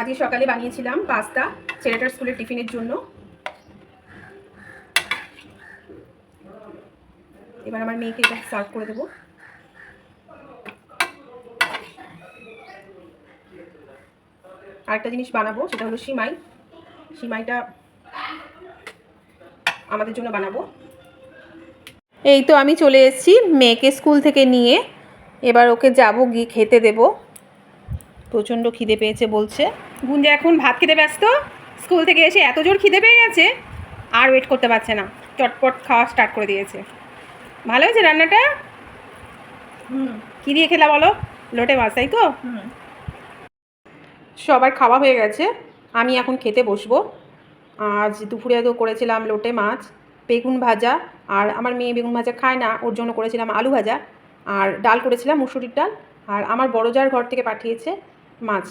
আজকে সকালে বানিয়েছিলাম পাস্তা ছেলেটার স্কুলের টিফিনের জন্য। এবার আমার মেয়েকে এটা সার্ভ করে দেবো। আরেকটা জিনিস বানাবো, সেটা হলো সিমাই। সিমাইটা আমাদের জন্য বানাবো। এই তো আমি চলে এসেছি মেয়েকে স্কুল থেকে নিয়ে। এবার ওকে যাব গিয়ে খেতে দেব। প্রচণ্ড খিদে পেয়েছে বলছে। গুঞ্জা এখন ভাত খেতে ব্যস্ত? স্কুল থেকে এসে এত জোর খিদে পেয়ে গেছে? আর ওয়েট করতে পারছে না। চটপট খাওয়া স্টার্ট করে দিয়েছে। ভালো হয়েছে রান্নাটা? হুম। কী দিয়ে খেলা বলো? লোটে মাছ তাই তো? হুম। সবার খাওয়া হয়ে গেছে। আমি এখন খেতে বসবো। আজ দুপুরে তো করেছিলাম লোটে মাছ বেগুন ভাজা আর আমার মেয়ে বেগুন ভাজা খায় না ওর জন্য করেছিলাম আলু ভাজা। আর ডাল করেছিলাম মুসুরির ডাল। আর আমার বড় যার ঘর থেকে পাঠিয়েছে মাছ।